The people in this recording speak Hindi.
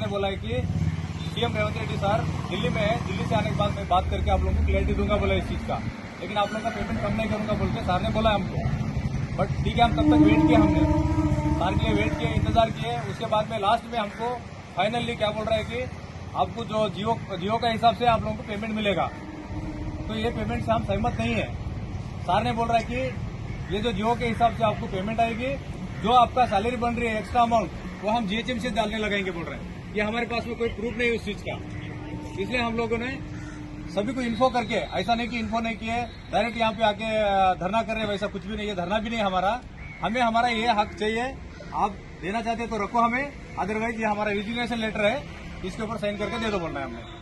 बोला है कि सीएम रेवंत रेड्डी सर, दिल्ली में है, दिल्ली से आने के बाद मैं बात करके आप लोगों को क्लियरिटी दूँगा बोला इस चीज़ का। लेकिन आप लोगों का पेमेंट कम नहीं करूँगा बोल के सर ने बोला हमको। बट ठीक है, हम तब तक वेट किए हमने। सर के लिए वेट किए, इंतज़ार किए, उसके बाद में लास्ट में हमको फाइनली क्या बोल रहा है कि आपको जो जियो जियो का हिसाब से आप लोगों को पेमेंट मिलेगा। तो ये पेमेंट से हम सहमत नहीं है। सर ने बोल रहा है कि ये जो जियो के हिसाब से आपको पेमेंट आएगी, जो आपका सैलरी बन रही है एक्स्ट्रा अमाउंट वो हम जीएचएम से डालने लगाएँगे बोल रहे हैं। ये हमारे पास में कोई प्रूफ नहीं उस चीज़ का। इसलिए हम लोगों ने सभी को इन्फो करके, ऐसा नहीं कि इन्फो नहीं किए डायरेक्ट यहाँ पे आके धरना कर रहे वैसा कुछ भी नहीं है, धरना भी नहीं हमारा। हमें, हमारा ये हक चाहिए, आप देना चाहते हैं तो रखो हमें। अदरवाइज़ ये हमारा रिजिग्नेशन लेटर है, इसके ऊपर साइन करके दे दो बोलना है हमने।